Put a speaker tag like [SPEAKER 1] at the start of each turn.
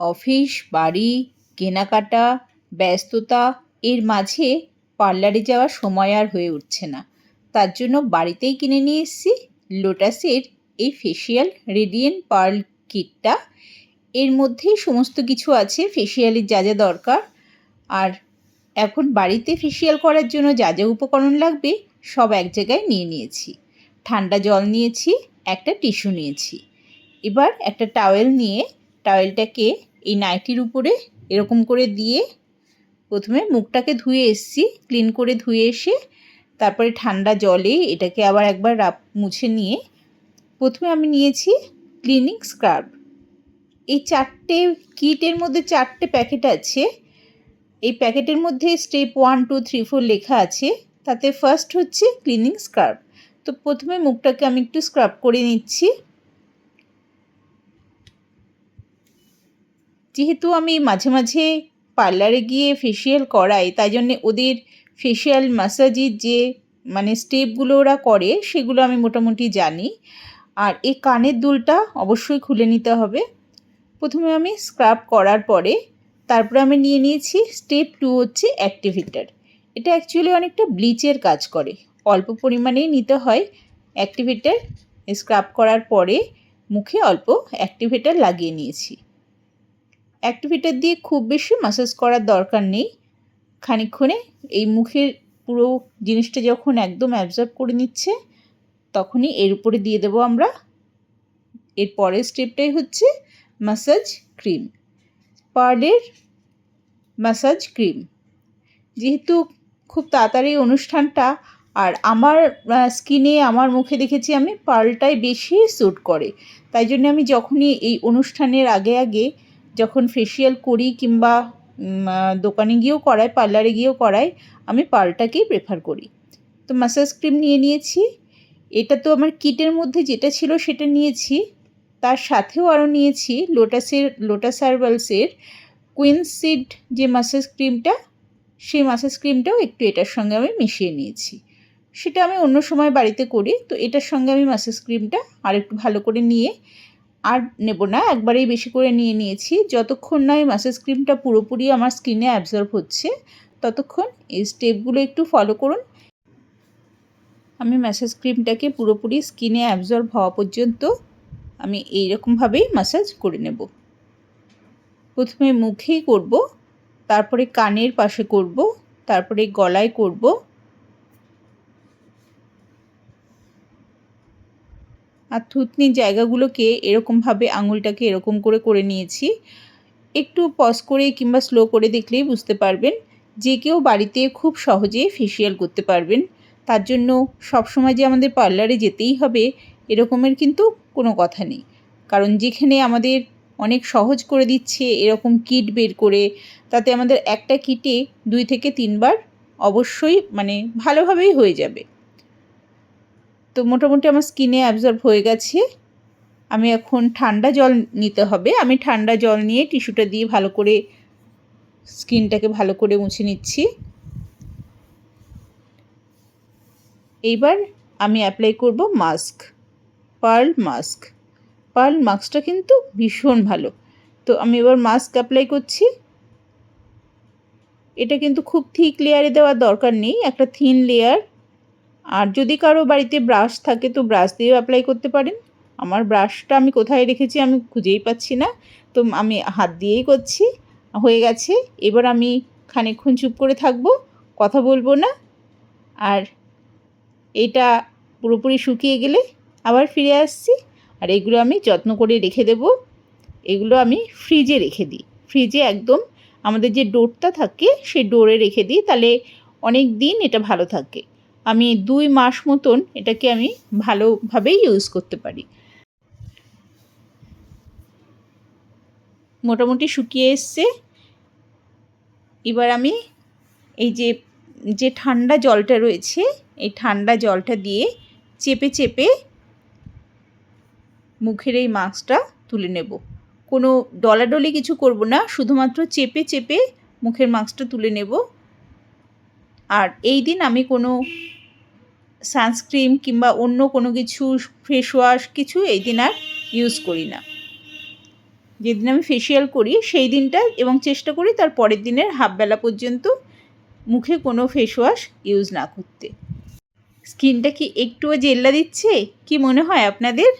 [SPEAKER 1] Office, বাড়ি, কেনাকাটা, ব্যস্ততা, এর মাঝে পার্লারে যাওয়ার সময় আর হয়ে উঠছে না। তার জন্য বাড়িতেই কিনে নিয়ে এসেছি লোটাসের এই ফেসিয়াল রেডিয়েন্ট পার্ল কিটটা। এর মধ্যেই সমস্ত কিছু আছে, ফেসিয়ালের যা যা দরকার। আর এখন বাড়িতে ফেসিয়াল করার জন্য যা যা উপকরণ লাগবে সব এক জায়গায় নিয়ে নিয়েছি। ঠান্ডা জল নিয়েছি, একটা টিস্যু নিয়েছি। এবার একটা টাওয়েল নিয়ে টাওয়েলটাকে এই নাইটির উপরে এরকম করে দিয়ে প্রথমে মুখটাকে ধুয়ে এসছি, ক্লিন করে ধুয়ে এসে তারপরে ঠান্ডা জলে এটাকে আবার একবার রাপ, মুছে নিয়ে প্রথমে আমি নিয়েছি ক্লিনিং স্ক্রাব। এই চারটে কিটের মধ্যে চারটে প্যাকেট আছে। এই প্যাকেটের মধ্যে step one, two, three, four লেখা আছে। তাতে ফার্স্ট হচ্ছে ক্লিনিং স্ক্রাব। তো প্রথমে মুখটাকে আমি একটু স্ক্রাব করে নিচ্ছি। যেহেতু আমি মাঝে মাঝে পার্লারে গিয়ে ফেসিয়াল করাই, তাই জন্যে ওদের ফেসিয়াল ম্যাসাজের যে মানে স্টেপগুলো ওরা করে, সেগুলো আমি মোটামুটি জানি। আর এই কানের দুলটা অবশ্যই খুলে নিতে হবে। প্রথমে আমি স্ক্রাব করার পরে তারপরে আমি নিয়ে নিয়েছি স্টেপ টু হচ্ছে অ্যাক্টিভেটার এটা অ্যাকচুয়ালি অনেকটা ব্লিচের কাজ করে। অল্প পরিমাণেই নিতে হয় অ্যাক্টিভেটার স্ক্রাব করার পরে মুখে অল্প অ্যাক্টিভেটার লাগিয়ে নিয়েছি। অ্যাক্টিভেটার দিয়ে খুব বেশি মাসাজ করার দরকার নেই। খানিক্ষণে এই মুখের পুরো জিনিসটা যখন একদম অ্যাবজর্ব করে নিচ্ছে, তখনই এর উপরে দিয়ে দেবো আমরা। এর পরের স্টেপটাই হচ্ছে মাসাজ ক্রিম পার্লের মাসাজ ক্রিম যেহেতু খুব তাড়াতাড়ি অনুষ্ঠানটা, আর আমার স্কিনে আমার মুখে দেখেছি আমি পার্লটাই বেশি স্যুট করে। তাই জন্য আমি যখনই এই অনুষ্ঠানের আগে আগে যখন ফেসিয়াল করি কিংবা দোকানে গিয়েও করাই পার্লারে গিয়েও করাই, আমি পার্লটাকেই প্রেফার করি। তো মাসাজ ক্রিম নিয়ে নিয়েছি। এটা তো আমার কিটের মধ্যে যেটা ছিল সেটা নিয়েছি। তার সাথেও আরও নিয়েছি লোটাসের লোটাস হার্বালসের কুইন সিড যে মাসাজ ক্রিমটা সেই মাসাজ ক্রিমটাও একটু এটার সঙ্গে আমি মিশিয়ে নিয়েছি। সেটা আমি অন্য সময় বাড়িতে করি। তো এটার সঙ্গে আমি মাসাজ ক্রিমটা আর একটু ভালো করে নিয়ে আর নেব না, একবারেই বেশি করে নিয়ে নিয়েছি। যতক্ষণ না এই মাসাজ ক্রিমটা পুরোপুরি আমার স্কিনে অ্যাবজর্ব হচ্ছে, ততক্ষণ এই স্টেপগুলো একটু ফলো করুন। আমি ম্যাসাজ ক্রিমটাকে পুরোপুরি স্কিনে অ্যাবজর্ব হওয়া পর্যন্ত আমি এই রকমভাবেই ম্যাসাজ করে নেব। প্রথমে মুখেই করব, তারপরে কানের পাশে করব, তারপরে গলায় করব আর থুতনির জায়গাগুলোকে এরকমভাবে আঙুলটাকে এরকম করে করে নিয়েছি। একটু পজ করে কিংবা স্লো করে দেখলেই বুঝতে পারবেন যে কেউ বাড়িতে খুব সহজে ফেসিয়াল করতে পারবেন। তার জন্য সবসময় যে আমাদের পার্লারে যেতেই হবে এরকমের কিন্তু কোনো কথা নেই। কারণ যেখানে আমাদের অনেক সহজ করে দিচ্ছে এরকম কিট বের করে, তাতে আমাদের একটা কিটে দুই থেকে তিনবার অবশ্যই মানে ভালোভাবেই হয়ে যাবে। তো মোটামুটি আমার স্কিনে অ্যাবজর্ব হয়ে গেছে। আমি এখন ঠান্ডা জল নিতে হবে। আমি ঠান্ডা জল নিয়ে টিস্যুটা দিয়ে ভালো করে স্কিনটাকে ভালো করে মুছে নিচ্ছি। এইবার আমি অ্যাপ্লাই করব মাস্ক পার্ল মাস্ক পার্ল মাস্কটা কিন্তু ভীষণ ভালো। তো আমি এবার মাস্ক অ্যাপ্লাই করছি। এটা কিন্তু খুব থিক লেয়ারে দেওয়ার দরকার নেই। একটা থিন লেয়ার আর যদি কারও বাড়িতে ব্রাশ থাকে, তো ব্রাশ দিয়েও অ্যাপ্লাই করতে পারেন। আমার ব্রাশটা আমি কোথায় রেখেছি আমি খুঁজেই পাচ্ছি না। তো আমি হাত দিয়েই করছি, হয়ে গেছে। এবার আমি খানিকক্ষণ চুপ করে থাকব, কথা বলব না। আর এটা পুরোপুরি শুকিয়ে গেলে আবার ফিরে আসছি। আর এগুলো আমি যত্ন করে রেখে দেব। এগুলো আমি ফ্রিজে রেখে দিই। ফ্রিজে একদম আমাদের যে ডোরটা থাকে সেই ডোরে রেখে দিই। তাহলে অনেক দিন এটা ভালো থাকে। আমি দুই মাস মতন এটাকে আমি ভালোভাবেই ইউজ করতে পারি। মোটামুটি শুকিয়ে এসছে। এবার আমি এই যে যে ঠান্ডা জলটা রয়েছে, এই ঠান্ডা জলটা দিয়ে চেপে চেপে মুখের এই মাস্কটা তুলে নেব। কোনো ডলাডলি কিছু করব না, শুধুমাত্র চেপে চেপে মুখের মাস্কটা তুলে নেব। আর এই দিন আমি কোনো সানস্ক্রিন কিংবা অন্য কোনো কিছু ফেস ওয়াশ কিছু এই দিন আর ইউজ করি না। যেদিন আমি ফেসিয়াল করি সেই দিনটা এবং চেষ্টা করি তার পরের দিনের হাফবেলা পর্যন্ত মুখে কোনো ফেস ওয়াশ ইউজ না করতে। স্কিনটা কি একটুও জেল্লা দিচ্ছে? কি মনে হয় আপনাদের?